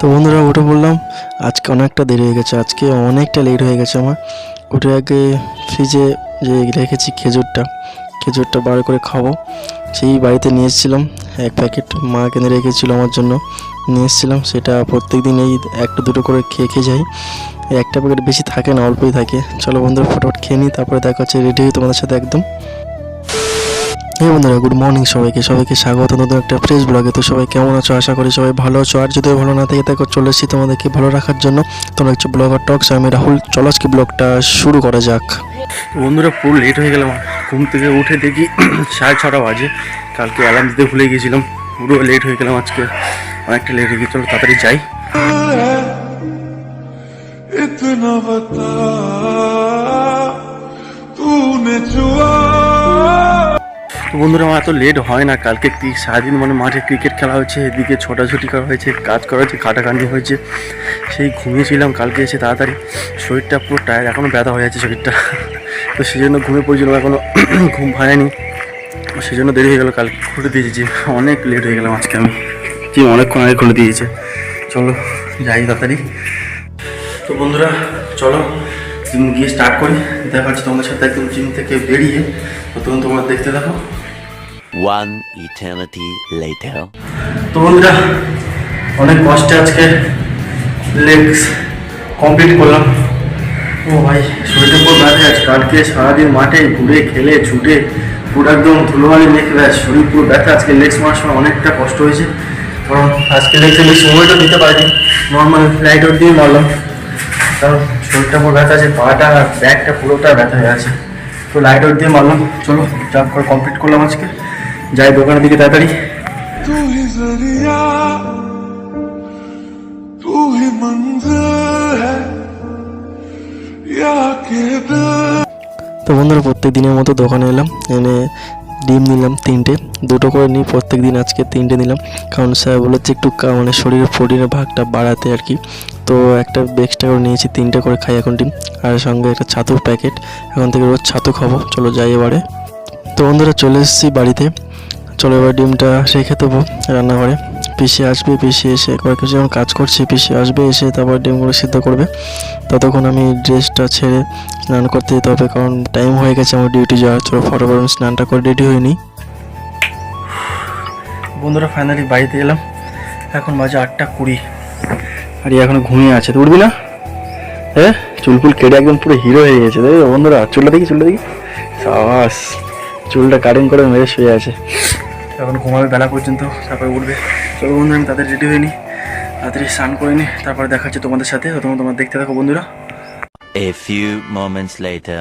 তো বন্ধুরা উঠে বললাম, আজকে অনেকটা দেরি হয়ে গেছে, আজকে অনেকটা লেট হয়ে গেছে আমার। উঠে আগে ফ্রিজে যে রেখেছি খেজুরটা খেজুরটা বার করে খাব। সেই বাড়িতে নিয়ে এসেছিলাম, এক প্যাকেট মা কিনে রেখেছিলো আমার জন্য। নিয়ে এসেছিলাম, সেটা প্রত্যেক দিন এই একটা দুটো করে খেয়ে খেয়ে যাই। একটা প্যাকেট বেশি থাকে না, অল্পই থাকে। চলো বন্ধুরা, ফটোফট খেয়ে নিই, তারপরে দেখা হচ্ছে রেডি হই তোমাদের সাথে একদম। হ্যাঁ বন্ধুরা গুড মর্নিং সবাইকে সবাইকে স্বাগত। নতুন একটা ফ্রেশ ব্লগে তো সবাই কেমন আছো? আশা করি সবাই ভালো আছো। আর যদি ভালো না থাকে তাকে চলে এসেছি তোমাদেরকে ভালো রাখার জন্য। তোমরা একটু ব্লগার টক্স আমি রাহুল। চলো আজকে ব্লগটা শুরু করা যাক। বন্ধুরা পুরো লেট হয়ে গেলাম। ঘুম থেকে উঠে দেখি সাড়ে ছটা বাজে। কালকে অ্যালার্ম দিতে ভুলে গিয়েছিলাম পুরো লেট হয়ে গেলাম আজকে। অনেকটা লেট হয়ে গেছিল তাড়াতাড়ি যাই। তো বন্ধুরা, আমার এত লেট হয় না। কালকে কি সারাদিন মানে মাঠে ক্রিকেট খেলা হয়েছে, এদিকে ছোটাছুটি করা হয়েছে, কাজ করা হয়েছে খাটাখাটি হয়েছে। সেই ঘুমিয়েছিলাম কালকে এসে তাড়াতাড়ি। শরীরটা পুরো টায়ার এখনও ব্যথা হয়ে যাচ্ছে শরীরটা। তো সেই জন্য ঘুমিয়ে পড়েছিলাম এখনও ঘুম ভাঙেনি। সেই জন্য দেরি হয়ে গেলো কালকে খুলে দিয়েছি। অনেক লেট হয়ে গেলাম আজকে আমি। জিম অনেকক্ষণ আগে খুলে দিয়েছে। চলো, যাই তাড়াতাড়ি। তো বন্ধুরা, চলো, গিয়ে স্টার্ট করি। দেখা যাচ্ছে তোমাদের সাথে একদম জিম থেকে বেরিয়ে। তো তখন তোমরা দেখতে থাকো। One eternity later. তো বন্ধুরা অনেক কষ্টে আজকে লেগস কমপ্লিট করলাম। ও ভাই শরীরটা পুরো ব্যথা আছে। কালকে সারাদিন মাঠে ঘুরে খেলে ছুটে পুরো একদম ধুলোবালি মেখে ব্যাস শরীর পুরো ব্যথা। আজকে লেগস মারার সময় অনেকটা কষ্ট হয়েছে। কারণ আজকে লেগসে বেশি সময়টা দিতে পারিনি। নর্মাল ফ্লাইট ওর দিয়ে মারলাম। কারণ শরীরটা পুরো ব্যথা আছে পাটা ব্যাগটা পুরোটা ব্যথা হয়ে আছে। তো লাইট আউট দিয়ে মারলাম। চলো চাপ করে কমপ্লিট করলাম আজকে। যাই দোকানের দিকে তাড়াতাড়ি। তো বন্ধুরা প্রত্যেক দিনের মতো দোকানে এলাম এনে ডিম নিলাম তিনটে। দুটো করে নিই প্রত্যেক দিন আজকে তিনটে নিলাম। কারণ স্যার বলেছে একটু মানে শরীরের প্রোটিনের ভাগটা বাড়াতে আর কি। তো একটা এক্সট্রা করে নিয়েছি, তিনটে করে খাই এখন ডিম। আর সঙ্গে একটা ছাতুর প্যাকেট এখন থেকে রোজ ছাতু খাব, চলো যাই এবারে। তো বন্ধুরা, চলে এসেছি বাড়িতে। চলো এবার ডিমটা রেখে দেবো রান্নাঘরে। পিসি আসবে, পিসি এসে কয়েক কিছু যখন কাজ করছে, পিসি আসবে এসে তারপর ডিমগুলো সিদ্ধ করবে। ততক্ষণ আমি ড্রেসটা ছেড়ে স্নান করতে যেতে হবে, কারণ টাইম হয়ে গেছে আমার ডিউটি যাওয়ার। চলো ফটোফট আমি স্নানটা করে রেডি হয়নি বন্ধুরা ফাইনালি বাড়িতে এলাম। এখন বাজে আটটা কুড়ি। আর এখনও ঘুমিয়ে আছে তো উঠবি না? হ্যাঁ চুলফুল কেটে একদম পুরো হিরো হয়ে গেছে তাই বন্ধুরা? চুলটা দেখি চুলটা দেখি। সাবাস চুলটা কাটিং করে মেরে শুয়ে আছে। এখন ঘুমাবে বেলা পর্যন্ত তারপরে উঠবে। চলো বন্ধু আমি তাদের রেডি হয়ে নিই তাড়াতাড়ি স্নান করে নিই তারপরে দেখা হচ্ছে তোমাদের সাথে। তো তোমরা তোমরা দেখতে থাকো বন্ধুরা। A few moments later.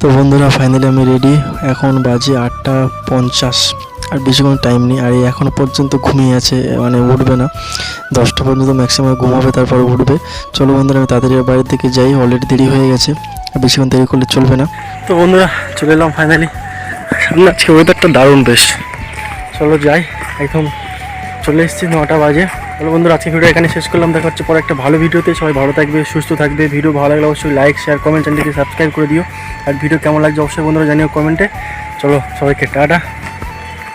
তো বন্ধুরা ফাইনালি আমি রেডি এখন বাজে আটটা পঞ্চাশ। আর বেশিক্ষণ টাইম নেই। আর এখনও পর্যন্ত ঘুমিয়ে আছে মানে উঠবে না। দশটা পর্যন্ত ম্যাক্সিমাম ঘুমাবে, তারপরে উঠবে। চলো বন্ধুরা, আমি তাড়াতাড়ি বাড়ির দিকে যাই। অলরেডি দেরি হয়ে গেছে। আর বেশিক্ষণ দেরি করলে চলবে না। তো বন্ধুরা, চলে এলাম ফাইনালি সামনে আজকে ওয়েদারটা দারুণ বেশ। চলো যাই, একদম চলে এসেছি নটা বাজে। চলো বন্ধুরা আজকে ভিডিও এখানে শেষ করলাম। দেখা হচ্ছে পরে একটা ভালো ভিডিওতে সবাই ভালো থাকবে, সুস্থ থাকবে। ভিডিও ভালো লাগলে অবশ্যই লাইক শেয়ার কমেন্ট চ্যানেলটিকে সাবস্ক্রাইব করে দিও। আর ভিডিও কেমন লাগছে অবশ্যই বন্ধুরা জানিও কমেন্টে চলো সবাইকে টাটা।